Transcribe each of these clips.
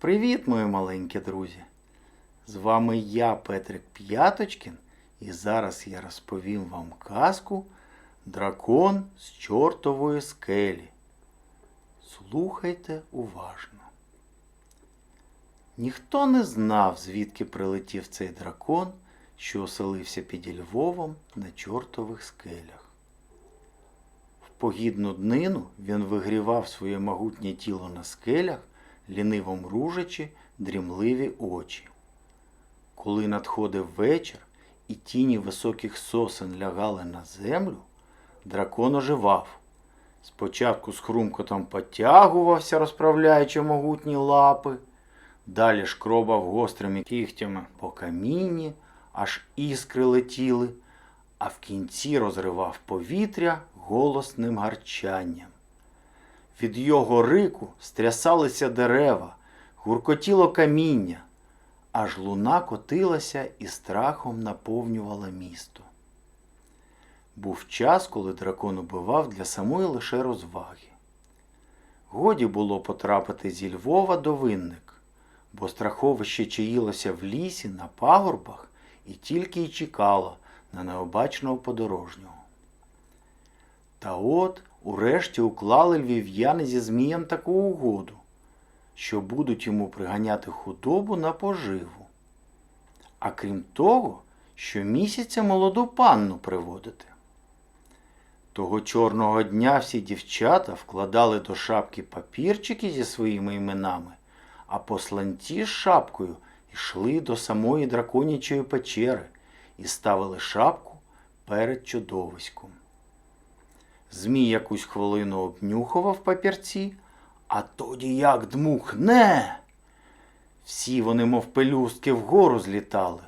Привіт, мої маленькі друзі! З вами я, Петрик П'яточкін, і зараз я розповім вам казку Дракон з чортової скелі. Слухайте уважно. Ніхто не знав, звідки прилетів цей дракон, що оселився під Львовом на чортових скелях. В погідну днину він вигрівав своє могутнє тіло на скелях, ліниво мружачи дрімливі очі. Коли надходив вечір і тіні високих сосен лягали на землю, дракон оживав. Спочатку з хрумкотом потягувався, розправляючи могутні лапи, далі шкробав гострими кігтями по камінні, аж іскри летіли, а в кінці розривав повітря голосним гарчанням. Від його рику стрясалися дерева, гуркотіло каміння, аж луна котилася і страхом наповнювала місто. Був час, коли дракон убивав для самої лише розваги. Годі було потрапити зі Львова до винник, бо страховище чаїлося в лісі на пагорбах і тільки й чекало на необачного подорожнього. Та от урешті уклали львів'яни зі Змієм таку угоду, що будуть йому приганяти худобу на поживу. А крім того, щомісяця молоду панну приводити. Того чорного дня всі дівчата вкладали до шапки папірчики зі своїми іменами, а посланці з шапкою йшли до самої драконячої печери і ставили шапку перед чудовиськом. Змій якусь хвилину обнюхував папірці, а тоді як дмухне. Всі вони, мов пелюстки, вгору злітали.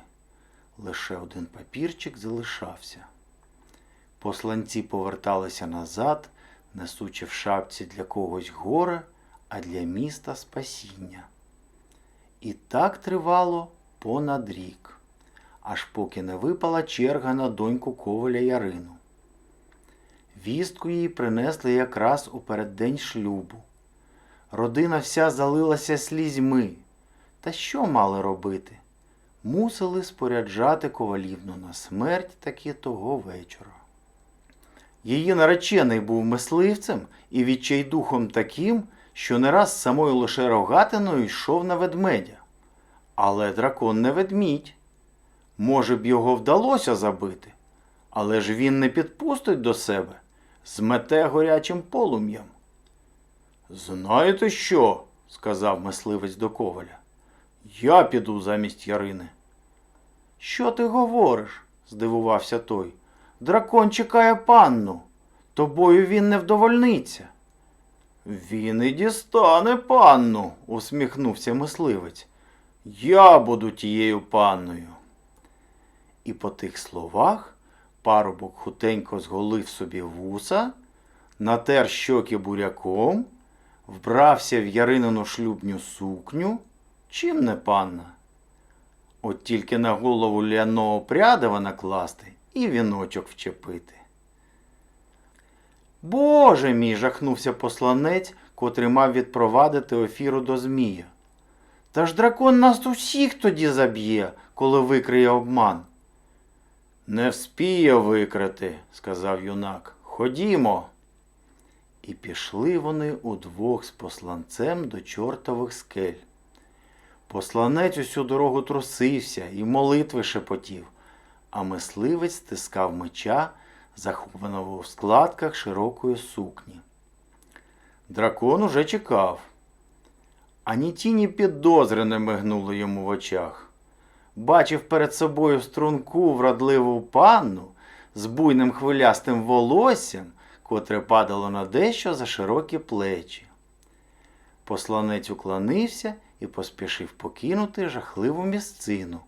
Лише один папірчик залишався. Посланці поверталися назад, несучи в шапці для когось горе, а для міста спасіння. І так тривало понад рік, аж поки не випала черга на доньку коваля Ярину. Вістку їй принесли якраз у переддень шлюбу. Родина вся залилася слізьми. Та що мали робити? Мусили споряджати ковалівну на смерть таки того вечора. Її наречений був мисливцем і відчайдухом таким, що не раз самою лише рогатиною йшов на ведмедя. Але дракон не ведмідь. Може б його вдалося забити, але ж він не підпустить до себе, змете горячим полум'ям. Знаєте що? сказав мисливець до коваля. Я піду замість Ярини. Що ти говориш? здивувався той. Дракон чекає панну. Тобою він не вдовольниться. Він і дістане панну, усміхнувся мисливець. Я буду тією панною. І по тих словах парубок хутенько зголив собі вуса, натер щоки буряком, вбрався в яринину шлюбню сукню, чим не панна. От тільки на голову ляного прядива накласти і віночок вчепити. Боже мій, жахнувся посланець, котрий мав відпровадити офіру до Змія. Та ж дракон нас усіх тоді заб'є, коли викриє обман. Не вспіє викрити, сказав юнак. Ходімо. І пішли вони удвох з посланцем до чортових скель. Посланець усю дорогу трусився і молитви шепотів, а мисливець стискав меча, захованого в складках широкої сукні. Дракон уже чекав. Ані тіні підозри не мигнули йому в очах. Бачив перед собою струнку вродливу панну з буйним хвилястим волоссям, котре падало на дещо за широкі плечі. Посланець уклонився і поспішив покинути жахливу місцину,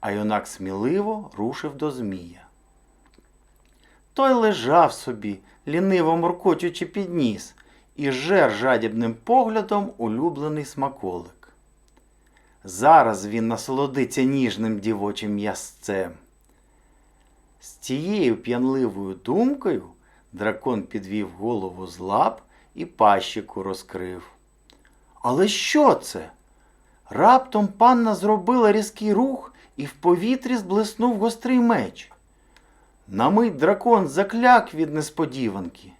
а юнак сміливо рушив до Змія. Той лежав собі, ліниво муркочучи під ніс, і жер жадібним поглядом улюблений смаколик. Зараз він насолодиться ніжним дівочим м'ясцем. З цією п'янливою думкою дракон підвів голову з лап і пащику розкрив. Але що це? Раптом панна зробила різкий рух, і в повітрі зблиснув гострий меч. На мить дракон закляк від несподіванки.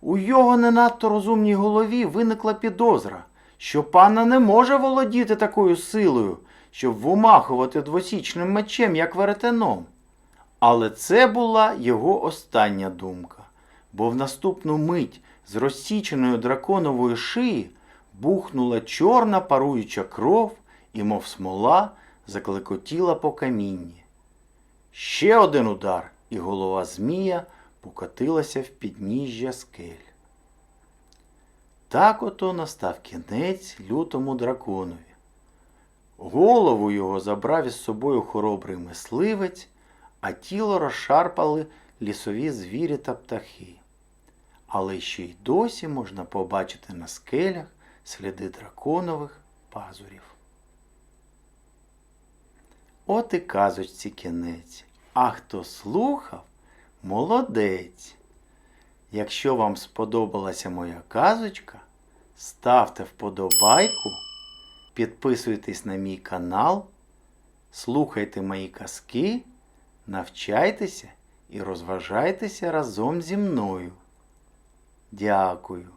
У його не надто розумній голові виникла підозра, що панна не може володіти такою силою, щоб вимахувати двосічним мечем, як веретеном. Але це була його остання думка, бо в наступну мить з розсіченої драконової шиї бухнула чорна паруюча кров і, мов смола, заклекотіла по камінні. Ще один удар, і голова Змія покотилася в підніжжя скель. Так ото настав кінець лютому драконові. Голову його забрав із собою хоробрий мисливець, а тіло розшарпали лісові звірі та птахи. Але ще й досі можна побачити на скелях сліди драконових пазурів. От і казочці кінець. А хто слухав, молодець. Якщо вам сподобалася моя казочка, ставте вподобайку, підписуйтесь на мій канал, слухайте мої казки, навчайтеся і розважайтеся разом зі мною. Дякую.